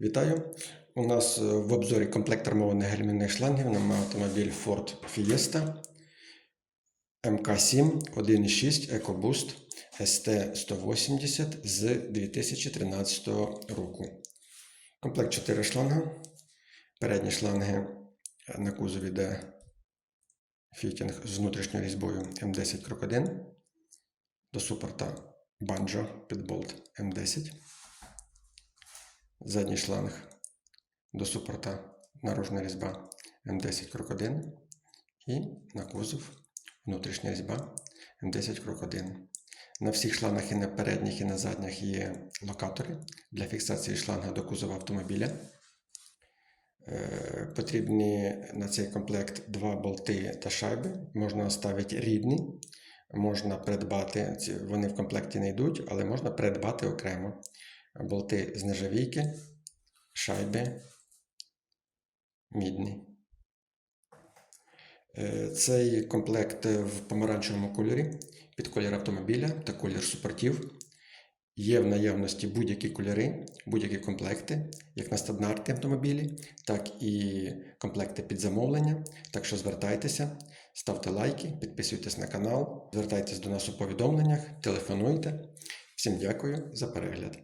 Вітаю! У нас е, в обзорі комплект армованих гальмівних шлангів на автомобіль Ford Fiesta МК7 1.6 EcoBoost ST180 з 2013 року. Комплект 4 шланга. Передні шланги на кузові йде фітінг з внутрішньою різьбою М10 Крок 1 до супорта Banjo болт М10. Задній шланг до супорта наружна різьба М10 крок 1 і на кузов внутрішня різьба М10 крок 1. На всіх шлангах і на передніх, і на задніх є локатори для фіксації шланга до кузова автомобіля. Е, Потрібні на цей комплект два болти та шайби. Можна ставити рідні, можна придбати, вони в комплекті не йдуть, але можна придбати окремо болти з нержавійки, шайби мідні. Е, Цей комплект в помаранчевому кольорі під колір автомобіля та колір супортів. Є в наявності будь-які кольори, будь-які комплекти, як на стандартні автомобілі, так і комплекти під замовлення. Так що звертайтеся, ставте лайки, підписуйтесь на канал, звертайтесь до нас у повідомленнях, телефонуйте. Всім дякую за перегляд.